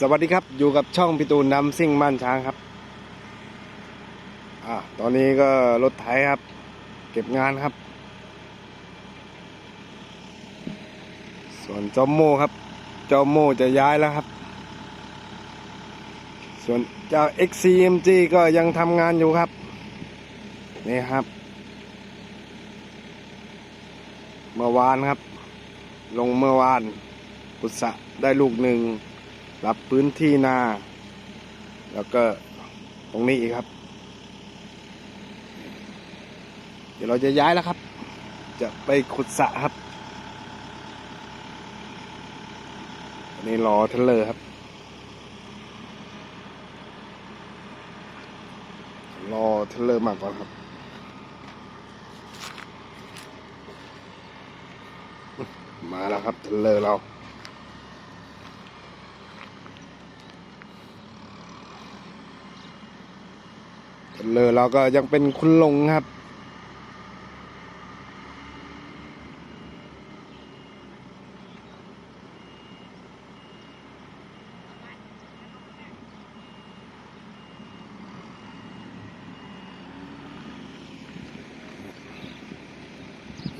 สวัสดีครับอยู่กับช่องพิตูนนำซิ่งบ้านช้างครับอ่าตอนนี้ก็รถไถครับ เก็บงานครับ ส่วนจอมโมครับจอมโมจะย้ายแล้วครับ ส่วนเจ้า XCMG ก็ยังทำงานอยู่ครับ นี่ครับ เมื่อวานครับ ลงเมื่อวานกุศะได้ลูกหนึ่งรับพื้นที่นา แล้วก็ตรงนี้อีกครับ เดี๋ยวเราจะย้ายแล้วครับ จะไปขุดสะครับอันนี้รอเทรลเลอร์ครับ รอเทรลเลอร์มาก่อนครับ มาแล้วครับเทรลเลอร์เราเทรลเลอร์เราก็ยังเป็นคุณลงครับ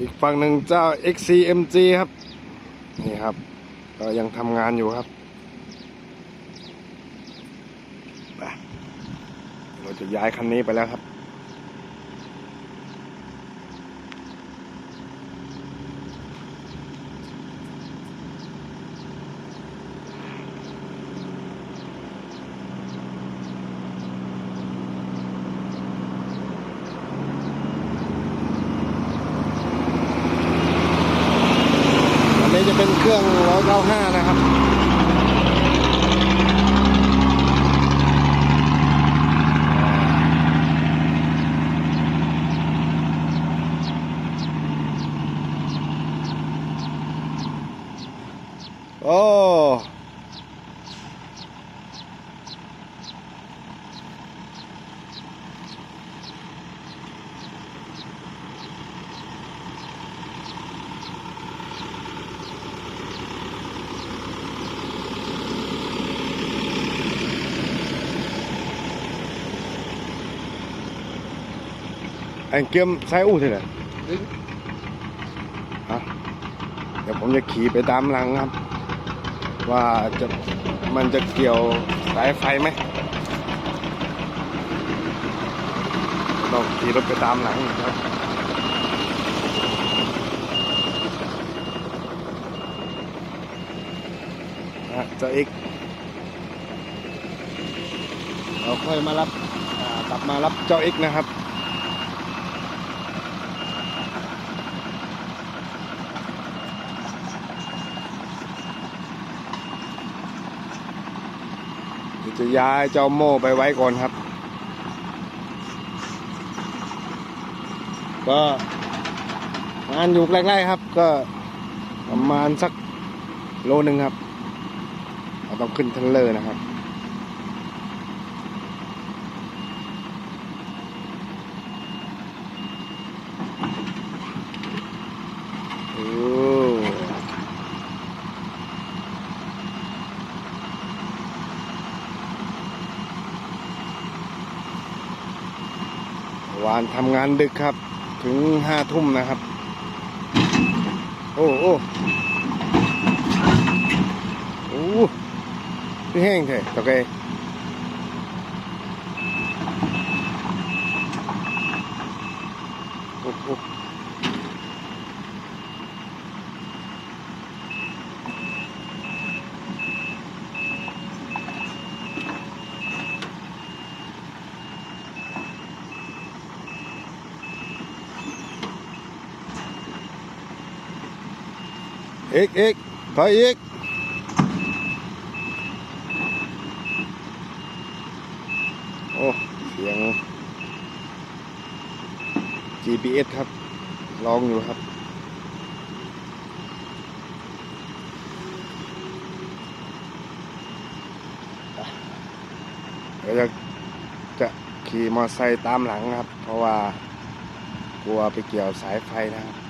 อีกฝั่งหนึ่งเจ้า XCMG ครับ นี่ครับ ก็ยังทำงานอยู่ครับ เราจะย้ายคันนี้ไปแล้วครับ 295 นะครับ anh kiếm sai u thế này hả เดี๋ยวผมจะขี่ไปตามหลังครับ ว่าจะมันจะเกี่ยวสายไฟไหมต้องขี่รถไปตามหลังครับอะเจะอีกเราค่อยมารับอ่ากลับมารับเจ้าเอกนะครับ เดี๋ยว จะย้ายเจ้าโม่ไปไว้ก่อนครับ ก็งานอยู่ใกล้ๆครับ ก็ประมาณสักโลหนึ่งครับเราต้องขึ้นเทรลเลอร์นะครับ โอ้วานทำงานดึกครับ ถึงห้าทุ่มนะครับ โอ้โอ้โอ้พี่แห้งแท้ตะเกโอ้โอ้ อีกอีกถอยอีกโอ้เสียง GPS ครับลองอยู่ครับเดี๋ยวจะจะขี่มอเตอร์ไซค์ตามหลังครับ เพราะว่ากลัวไปเกี่ยวสายไฟนะครับ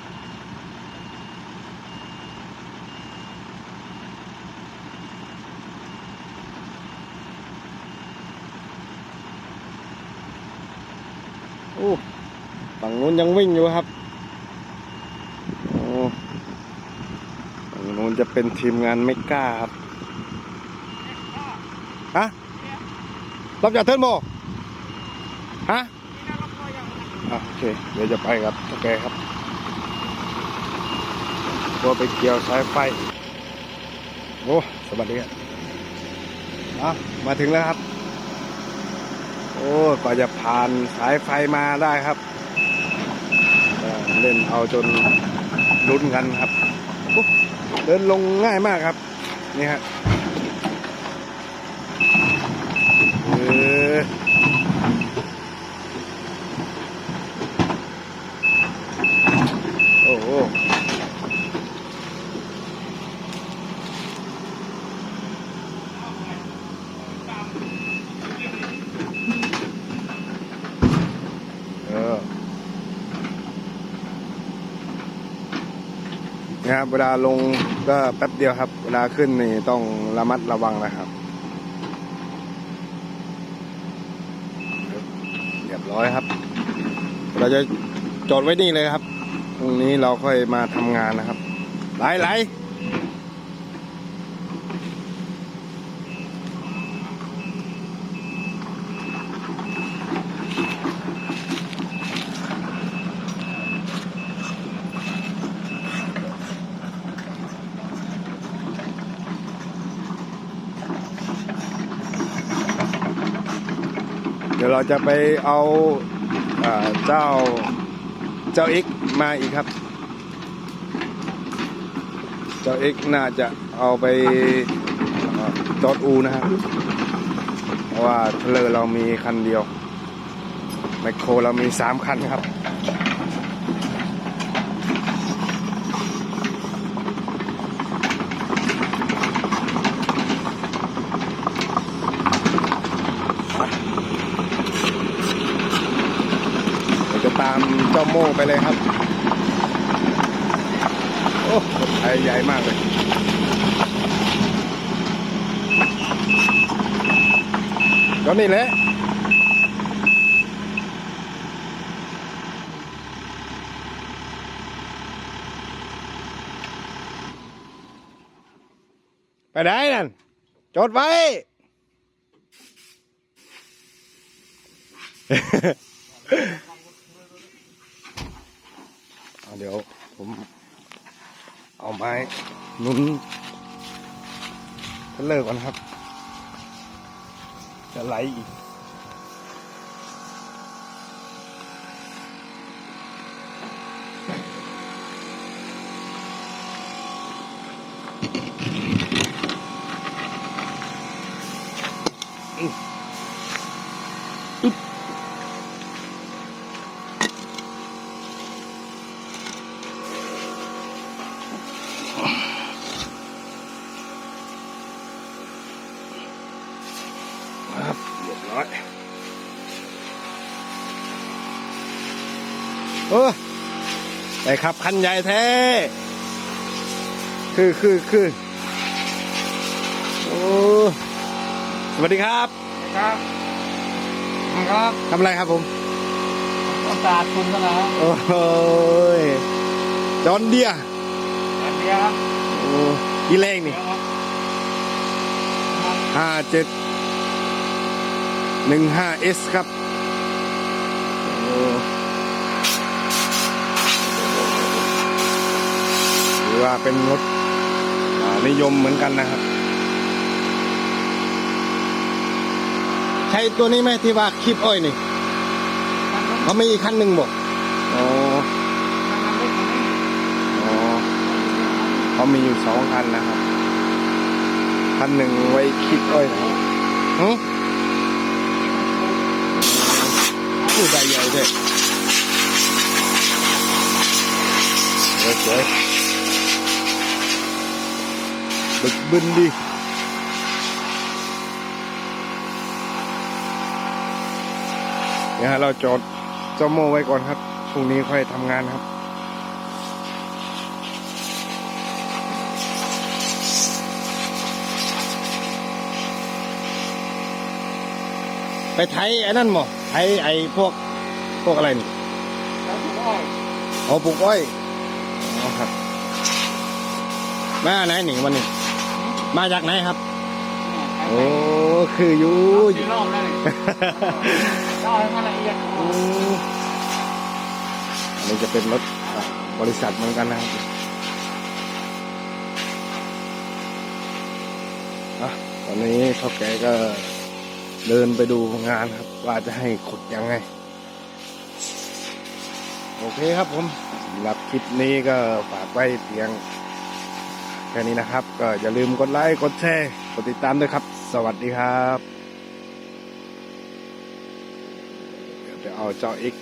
ฝั่งนู้นยังวิ่งอยู่ครับโอ้ฝั่งนู้นจะเป็นทีมงานไม่กล้าครับฮะรับจากเทิร์นโบฮะอะโอเค เดี๋ยวจะไปครับโอเคครับตัวไปเกี่ยวสายไฟโอ้สวัสดีครับอะมาถึงแล้วครับ อ้กว่าจะผ่านสายไฟมาได้ครับเล่นเอาจนลุ้นกันครับเดินลงง่ายมากครับ นี่ฮะเออโอ้โหเออ นะครับเวลาลงก็แป๊บเดียวครับ เวลาขึ้นนี่ต้องระมัดระวังนะครับเรียบร้อยครับ เราจะจอดไว้นี่เลยครับ ตรงนี้เราค่อยมาทำงานนะครับไหลไหล เดี๋ยวเราจะไปเอาเจ้าเจ้าเอ็กมาอีกครับ เจ้าเอ็กน่าจะเอาไปจอดอูนะครับเพราะว่าเทเลอร์เรามีคันเดียวไมโครเรามีสามคันครับ เราจะตามเจ้าโม่ไปเลยครับ โอ้รถไทยใหญ่มากเลยก็นี่แหละไปไหนนั่นจดไว้ เดี๋ยวผมเอาไม้หนุนเลิกก่อนครับ จะไหลอีก ครับเรียบร้อยเออไปขับคันใหญ่แท้ คือคือคือโอ้สวัสดีครับครับครับทำอะไรครับผมโอกาสคุณก็นะโอ้โหยจอนเดียอันเดียวครับโอ้กี่เลงนี่เดี๋ยวครับห้าเจ็ด หนึ่งห้าเอสครับโอ้ถือว่าเป็นรถอ่านิยมเหมือนกันนะครับ ใช่ตัวนี้ไหมที่ว่าคลิปอ้อยนี่เขามีอีกคันหนึ่งบอกอ๋ออ๋อเขามีอยู่สองคันนะครับ คันหนึ่งไว้คลิปอ้อยนะครับ ด้วยสวยๆบึกบึนดีเนี่ยฮะเราจอดเจ้าโมไว้ก่อนครับพรุ่งนี้ค่อยทำงานครับไปไทยไอ้นั่นหมอไทยไอ้พวก พวกอะไรนี่อ๋อปลูกอ้อยอ๋อครับ มาไหนหนิวันนี้ มาจากไหนครับ โอ้คืออยู่สี่รอบแล้วนี่เล่าให้มันละเอียดอืมอันนี้จะเป็นรถอะบริษัทเหมือนกันนะครับอะตอนนี้พ่อแกก็เดินไปดูงานครับ ว่าจะให้ขุดยังไง โอเคครับผมสำหรับคลิปนี้ก็ฝากไว้เพียงแค่นี้นะครับ ก็อย่าลืมกดไลค์กดแชร์กดติดตามด้วยครับ สวัสดีครับ เดี๋ยวเอาเจ้าเอ็ก